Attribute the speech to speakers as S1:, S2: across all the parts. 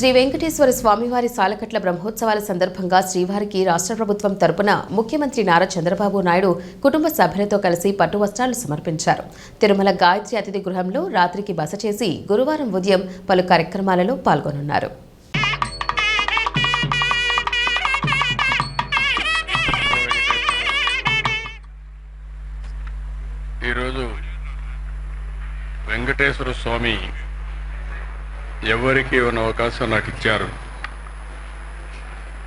S1: శ్రీ వెంకటేశ్వర స్వామివారి సాలకట్ల బ్రహ్మోత్సవాల సందర్భంగా శ్రీవారికి రాష్ట్ర ప్రభుత్వం తరపున ముఖ్యమంత్రి నారా చంద్రబాబు నాయుడు కుటుంబ సభ్యులతో కలిసి పట్టు వస్త్రాలు సమర్పించారు. తిరుమల గాయత్రి అతిథి గృహంలో రాత్రికి బస చేసి గురువారం ఉదయం పలు కార్యక్రమాలలో పాల్గొనున్నారు.
S2: ఈరోజు వెంకటేశ్వర స్వామి ఎవరికి ఇవ్వని అవకాశం నాకు ఇచ్చారు.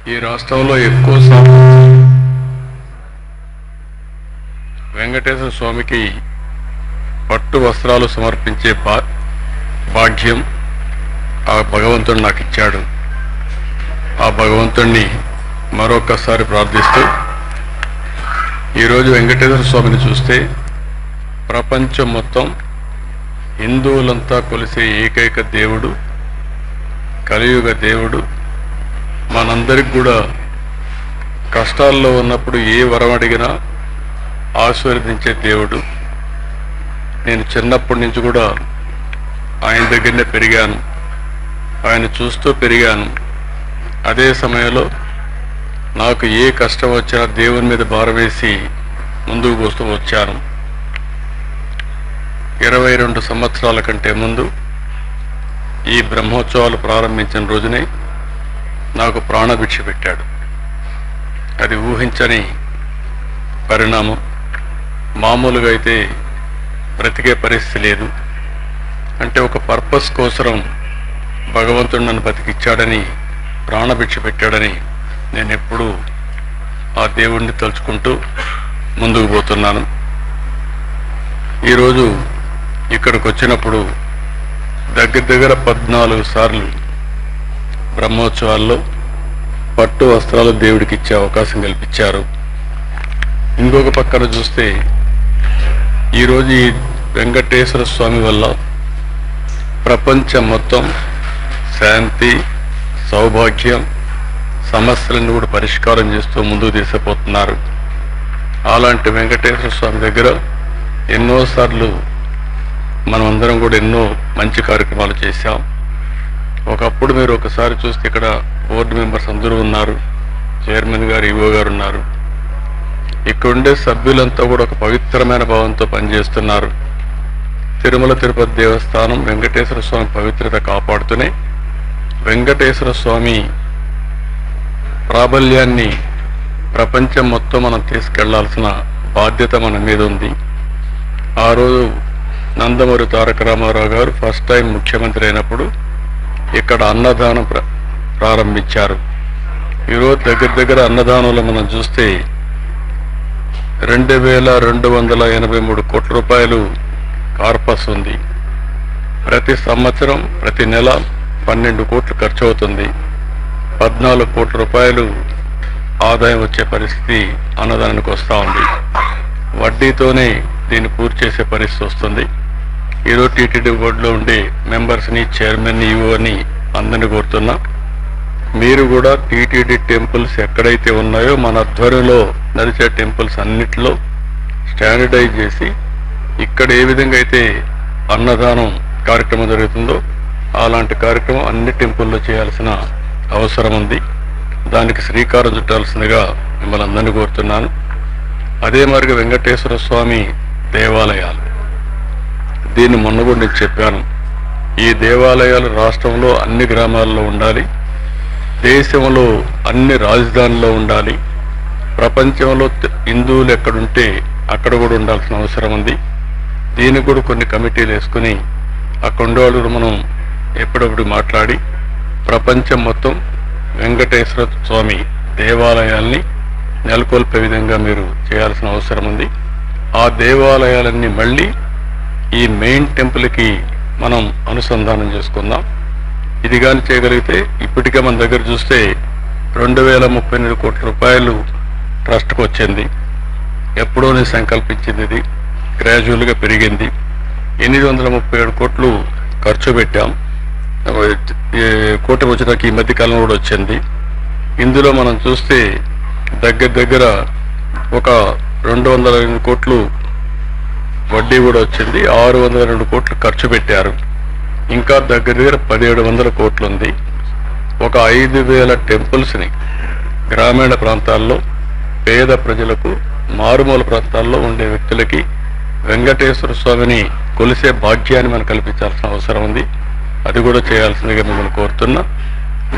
S2: ఈ రాష్ట్రంలో ఎక్కువ వెంకటేశ్వర స్వామికి పట్టు వస్త్రాలు సమర్పించే భా భాగ్యం ఆ భగవంతుడు నాకు ఇచ్చాడు. ఆ భగవంతుణ్ణి మరొకసారి ప్రార్థిస్తూ ఈరోజు వెంకటేశ్వర స్వామిని చూస్తే ప్రపంచం మొత్తం హిందువులంతా కొలిసే ఏకైక దేవుడు కలియుగ దేవుడు. మనందరికి కూడా కష్టాల్లో ఉన్నప్పుడు ఏ వరం అడిగినా ఆశీర్వదించే దేవుడు. నేను చిన్నప్పటి నుంచి కూడా ఆయన దగ్గరనే పెరిగాను. ఆయన చూస్తూ పెరిగాను. అదే సమయంలో నాకు ఏ కష్టం వచ్చినా దేవుని మీద భారవేసి ముందుకు పోస్తూ వచ్చాను. ఇరవై రెండు సంవత్సరాల కంటే ముందు ఈ బ్రహ్మోత్సవాలు ప్రారంభించిన రోజునే నాకు ప్రాణభిక్ష పెట్టాడు. అది ఊహించని పరిణామం. మామూలుగా అయితే బ్రతికే పరిస్థితి లేదు. అంటే ఒక పర్పస్ కోసరం భగవంతుడు నన్ను బతికిచ్చాడని ప్రాణభిక్ష పెట్టాడని నేను ఎప్పుడూ ఆ దేవుణ్ణి తలుచుకుంటూ ముందుకు పోతున్నాను. ఈరోజు ఇక్కడికి వచ్చినప్పుడు దగ్గర దగ్గర పద్నాలుగు సార్లు బ్రహ్మోత్సవాల్లో పట్టు వస్త్రాలు దేవుడికి ఇచ్చే అవకాశం కల్పించారు. ఇంకొక పక్కన చూస్తే ఈరోజు ఈ వెంకటేశ్వర స్వామి వల్ల ప్రపంచం మొత్తం శాంతి సౌభాగ్యం సమస్యలను కూడా పరిష్కారం చేస్తూ ముందుకు తీసుకుపోతున్నారు. అలాంటి వెంకటేశ్వర స్వామి దగ్గర ఎన్నోసార్లు మనం అందరం కూడా ఎన్నో మంచి కార్యక్రమాలు చేశాం. ఒకప్పుడు మీరు ఒకసారి చూస్తే ఇక్కడ బోర్డు మెంబర్స్ అందరూ ఉన్నారు. చైర్మన్ గారు ఈవో గారు ఉన్నారు. ఇక్కడుండే సభ్యులంతా కూడా ఒక పవిత్రమైన భావంతో పనిచేస్తున్నారు. తిరుమల తిరుపతి దేవస్థానం వెంకటేశ్వర స్వామి పవిత్రత కాపాడుతూనే వెంకటేశ్వర స్వామి ప్రాబల్యాన్ని ప్రపంచం మొత్తం మనం తీసుకెళ్ళాల్సిన బాధ్యత మన మీద ఉంది. ఆ రోజు నందమూరి తారక రామారావు గారు ఫస్ట్ టైం ముఖ్యమంత్రి అయినప్పుడు ఇక్కడ అన్నదానం ప్ర- ప్రారంభించారు. ఈరోజు దగ్గర దగ్గర అన్నదానంలో మనం చూస్తే రెండు వేల రెండు వందల ఎనభై మూడు కోట్ల రూపాయలు కార్పస్ ఉంది. ప్రతి సంవత్సరం ప్రతి నెల పన్నెండు కోట్లు ఖర్చు అవుతుంది పద్నాలుగు కోట్ల రూపాయలు ఆదాయం వచ్చే పరిస్థితి అన్నదానానికి వస్తూ ఉంది. వడ్డీతోనే దీన్ని పూర్తి చేసే పరిస్థితి వస్తుంది. ఈరోజు టీటీడీ బోర్డులో ఉండే మెంబర్స్ని చైర్మన్ ఈఓని అందరిని కోరుతున్నా. మీరు కూడా టీటీడీ టెంపుల్స్ ఎక్కడైతే ఉన్నాయో మన ఆధ్వర్యంలో నడిచే టెంపుల్స్ అన్నిటిలో స్టాండర్డైజ్ చేసి ఇక్కడ ఏ విధంగా అయితే అన్నదానం కార్యక్రమం జరుగుతుందో అలాంటి కార్యక్రమం అన్ని టెంపుల్లో చేయాల్సిన అవసరం ఉంది. దానికి శ్రీకారం చుట్టాల్సిందిగా మిమ్మల్ని అందరినీ కోరుతున్నాను. అదే మరిగా వెంకటేశ్వర స్వామి దేవాలయాలు. దీన్ని మొన్న కూడా నేను చెప్పాను. ఈ దేవాలయాలు రాష్ట్రంలో అన్ని గ్రామాల్లో ఉండాలి. దేశంలో అన్ని రాజధానిలో ఉండాలి. ప్రపంచంలో హిందువులు ఎక్కడుంటే అక్కడ కూడా ఉండాల్సిన అవసరం ఉంది. దీనికి కూడా కొన్ని కమిటీలు వేసుకుని అక్కడ మనం ఎప్పుడప్పుడు మాట్లాడి ప్రపంచం మొత్తం వెంకటేశ్వర స్వామి దేవాలయాల్ని నెలకొల్పే విధంగా మీరు చేయాల్సిన అవసరం ఉంది. ఆ దేవాలయాలన్నీ మళ్ళీ ఈ మెయిన్ టెంపుల్కి మనం అనుసంధానం చేసుకుందాం. ఇది కానీ చేయగలిగితే ఇప్పటికే మన దగ్గర చూస్తే రెండు వేల ముప్పై ఎనిమిది కోట్ల రూపాయలు ట్రస్ట్కి వచ్చింది. ఎప్పుడో సంకల్పించింది ఇది. గ్రాడ్యువల్గా పెరిగింది. ఎనిమిది వందల ముప్పై ఏడు కోట్లు ఖర్చు పెట్టాం. ఈ వచ్చినాక ఈ మధ్య కాలంలో కూడా వచ్చింది. ఇందులో మనం చూస్తే దగ్గర దగ్గర ఒక రెండు వందల ఎనిమిది కోట్లు వడ్డీ కూడా వచ్చింది. ఆరు వందల రెండు కోట్లు ఖర్చు పెట్టారు. ఇంకా దగ్గర దగ్గర పదిహేడు వందల కోట్లు ఉంది ఒక ఐదు వేల టెంపుల్స్ని గ్రామీణ ప్రాంతాల్లో పేద ప్రజలకు మారుమూల ప్రాంతాల్లో ఉండే వ్యక్తులకి వెంకటేశ్వర స్వామిని కొలిసే భాగ్యాన్ని మనం కల్పించాల్సిన అవసరం ఉంది. అది కూడా చేయాల్సిందిగా మిమ్మల్ని కోరుతున్నా.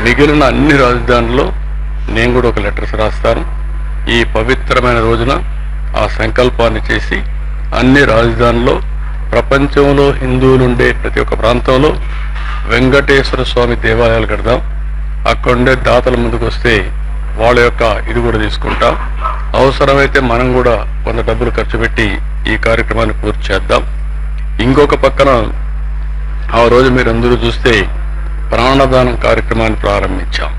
S2: మిగిలిన అన్ని రాజధానుల్లో నేను కూడా ఒక లెటర్స్ రాస్తాను. ఈ పవిత్రమైన రోజున ఆ సంకల్పాన్ని చేసి అన్ని రాజధానుల్లో ప్రపంచంలో హిందువులు ఉండే ప్రతి ఒక్క ప్రాంతంలో వెంకటేశ్వర స్వామి దేవాలయాలు కడదాం. అక్కడుండే దాతల ముందుకు వస్తే వాళ్ళ యొక్క ఇది కూడా తీసుకుంటాం. అవసరమైతే మనం కూడా కొంత డబ్బులు ఖర్చు పెట్టి ఈ కార్యక్రమాన్ని పూర్తి చేద్దాం. ఇంకొక పక్కన ఆ రోజు మీరు అందరూ చూస్తే ప్రాణదానం కార్యక్రమాన్ని ప్రారంభించాం.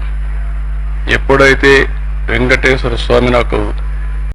S2: ఎప్పుడైతే వెంకటేశ్వర స్వామి నాకు